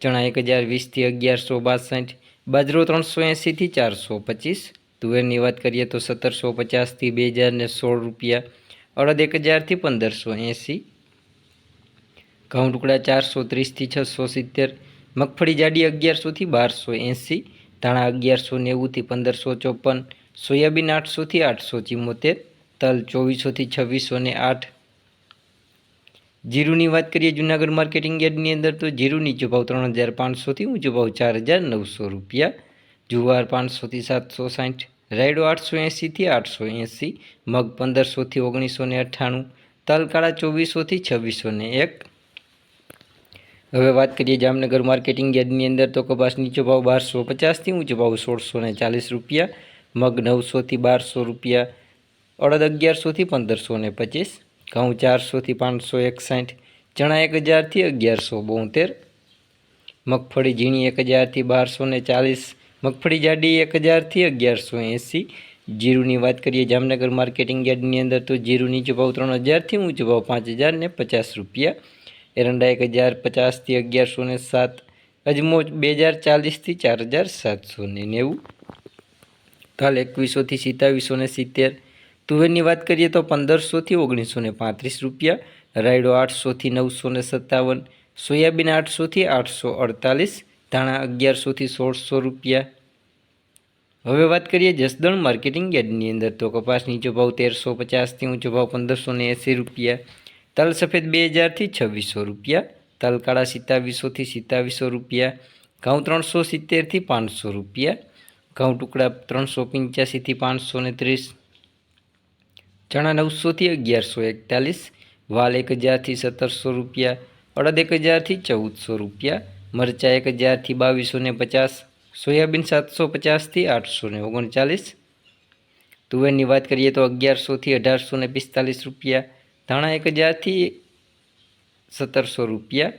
ચણા એક હજાર વીસથી અગિયારસો બાસઠ, બાજરો ત્રણસો એંસીથી ચારસો પચીસ. તુવેરની વાત કરીએ તો સત્તરસો પચાસથી બે હજાર ને સોળ રૂપિયા, અડદ એક હજારથી પંદરસો એંસી ઘઉં ટુકડા ચારસો ત્રીસથી છસો સિત્તેર, મગફળી જાડી અગિયારસોથી બારસો એંસી ધાણા અગિયારસો નેવુંથી પંદરસો ચોપન, સોયાબીન આઠસોથી આઠસો ચિમ્મોતેર તલ ચોવીસોથી છવ્વીસો ને આઠ જીરુની વાત કરીએ જુનાગઢ માર્કેટિંગ યાર્ડની અંદર, તો જીરું નીચો ભાવ ત્રણ હજાર પાંચસોથી ઊંચો ભાવ ચાર હજાર નવસો રૂપિયા. જુવાર પાંચસોથી સાતસો સાઠ, રાયડો આઠસો એંસીથી આઠસો એંસી મગ પંદરસોથી ઓગણીસો ને અઠ્ઠાણું, તલકાળા ચોવીસોથી છવ્વીસો ને એક. હવે વાત કરીએ જામનગર માર્કેટિંગ યાર્ડની અંદર, તો કપાસ નીચો ભાવ બારસો પચાસથી ઊંચો ભાવ સોળસો ને ચાલીસ રૂપિયા, મગ નવસોથી બારસો રૂપિયા, અડદ અગિયારસોથી પંદરસો ને પચીસ ઘઉં ચારસોથી પાંચસો એકસાઠ, ચણા એક હજારથી અગિયારસો બોતેર, મગફળી ઝીણી એક હજારથી બારસો ને ચાલીસ, મગફળી જાડી એક હજારથી અગિયારસો એંસી. જીરુની વાત કરીએ જામનગર માર્કેટિંગ યાર્ડની અંદર તો જીરું નીચો ભાવ ત્રણ હજારથી ઊંચો ભાવ પાંચ હજાર ને પચાસ રૂપિયા. એરંડા એક હજાર પચાસથી અગિયારસો ને સાત અજમો બે હજાર ચાલીસથી ચાર હજાર સાતસો ને નેવું. કાલ એકવીસોથી સિત્તાવીસો ને સિત્તેર તુવેરની વાત કરીએ તો પંદરસોથી ઓગણીસો ને પાંત્રીસ રૂપિયા, રાયડો આઠસોથી નવસો ને સત્તાવન, સોયાબીન આઠસોથી આઠસો અડતાલીસ, ધાણા અગિયારસોથી સોળસો રૂપિયા. હવે વાત કરીએ જસદણ માર્કેટિંગ યાર્ડની અંદર તો કપાસ નીચો ભાવ તેરસો પચાસથી ઊંચો ભાવ પંદરસો ને એંસી રૂપિયા. તલ સફેદ બે હજારથી છવ્વીસો રૂપિયા. તલ કાળા સિત્તાવીસોથી સિત્તાવીસો રૂપિયા. ઘઉં ત્રણસો સિત્તેરથી પાંચસો રૂપિયા. ઘઉં ટુકડા ત્રણસો પંચ્યાસીથી પાંચસો ને ત્રીસ. ચણા નવસોથી અગિયારસો એકતાલીસ વાલ એક હજારથી સત્તરસો રૂપિયા અડદ એક હજારથી ચૌદસો રૂપિયા મરચાં એક હજારથી બાવીસો ને પચાસ સોયાબીન સાતસો પચાસથી આઠસો ને ઓગણચાલીસ તુવેરની વાત કરીએ તો અગિયારસોથી અઢારસો ને પિસ્તાલીસ રૂપિયા ધાણા એક હજારથી સત્તરસો રૂપિયા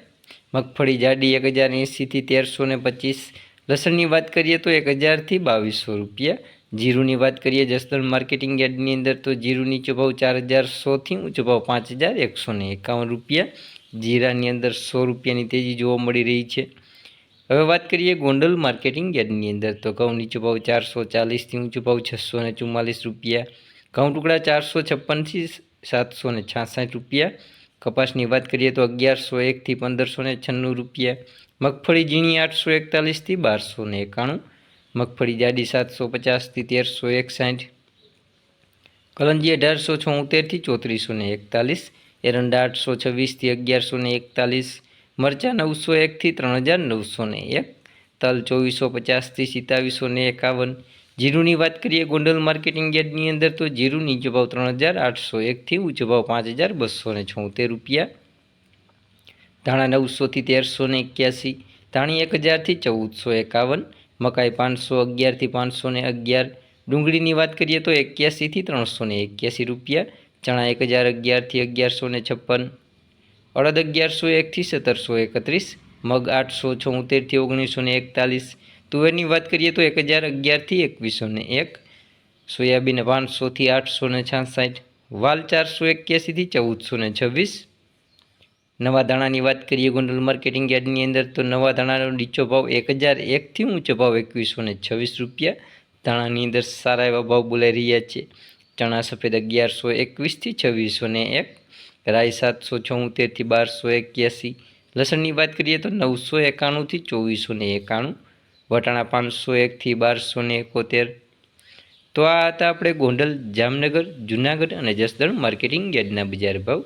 મગફળી જાડી એક હજાર એંસીથી તેરસો ને પચીસ લસણની વાત કરીએ તો એક હજારથી બાવીસો રૂપિયા જીરુની વાત કરીએ, જસદણ માર્કેટિંગ યાર્ડની અંદર તો જીરું નીચો ભાવ ચાર હજાર સોથી ઊંચો ભાવ પાંચ હજાર એકસો એકાવન રૂપિયા, જીરાની અંદર સો રૂપિયાની તેજી જોવા મળી રહી છે. હવે વાત કરીએ ગોંડલ માર્કેટિંગ યાર્ડની અંદર તો ઘઉં નીચો ભાવ ચારસો ચાલીસથી ઊંચો ભાવ છસો ને ચુમ્માલીસ રૂપિયા, ઘઉં ટુકડા ચારસો છપ્પનથી સાતસો ને છાસઠ રૂપિયા, કપાસની વાત કરીએ તો અગિયારસો એકથી પંદરસો ને છન્નું રૂપિયા, મગફળી ઝીણી આઠસો એકતાલીસથી બારસો એકાણું મગફળી જાડી સાતસો પચાસથી તેરસો એકસાઠ. કલંજી અઢારસો છોતેરથી ચોત્રીસો ને એકતાલીસ. એરંડા આઠસો છવ્વીસથી અગિયારસો ને એકતાલીસ. મરચાં નવસો એકથી ત્રણ હજાર નવસો ને એક. તલ ચોવીસો પચાસથી સિત્તાવીસો ને એકાવન. જીરુની વાત કરીએ ગોંડલ માર્કેટિંગ યાર્ડની અંદર તો જીરુ નીચો ભાવ ત્રણ હજાર આઠસો એકથી ઊંચો ભાવ પાંચ હજાર બસો ને છોતેર રૂપિયા. ધાણા નવસોથી તેરસો ને એક્યાસી. ધાણી એક હજારથી ચૌદસો એકાવન. મકાઈ પાંચસો અગિયારથી પાંચસો ને અગિયાર. ડુંગળીની વાત કરીએ તો એક્યાસીથી ત્રણસો ને એક્યાસી રૂપિયા, ચણા એક હજાર અગિયારથી અગિયારસો ને છપ્પન. અડદ અગિયારસો એકથી સત્તરસો એકત્રીસ, મગ આઠસો છોતેરથી ઓગણીસો ને એકતાલીસ. તુવેરની વાત કરીએ તો એક હજાર અગિયારથી એકવીસો ને એક, સોયાબીન પાંચસોથી આઠસો ને છાસઠ, વાલ ચારસો એક્યાસીથી ચૌદસો ને છવ્વીસ નવા દાણાની વાત કરીએ, ગોંડલ માર્કેટિંગ યાર્ડની અંદર તો નવા દાણાનો નીચો ભાવ એક હજાર એકથી ઊંચો ભાવ એકવીસો ને છવ્વીસ રૂપિયા. દાણાની અંદર સારા એવા ભાવ બોલાઈ રહ્યા છે. ચણા સફેદ અગિયારસો એકવીસથી છવ્વીસો ને એક. રાઈ સાતસો છોતેરથી બારસો એક્યાસી. લસણની વાત કરીએ તો નવસો એકાણુંથી ચોવીસો ને એકાણું. વટાણા પાંચસો એકથી બારસો ને એકોતેર. તો આ હતા આપણે ગોંડલ, જામનગર, જુનાગઢ અને જસદણ માર્કેટિંગ યાર્ડના બજાર ભાવ.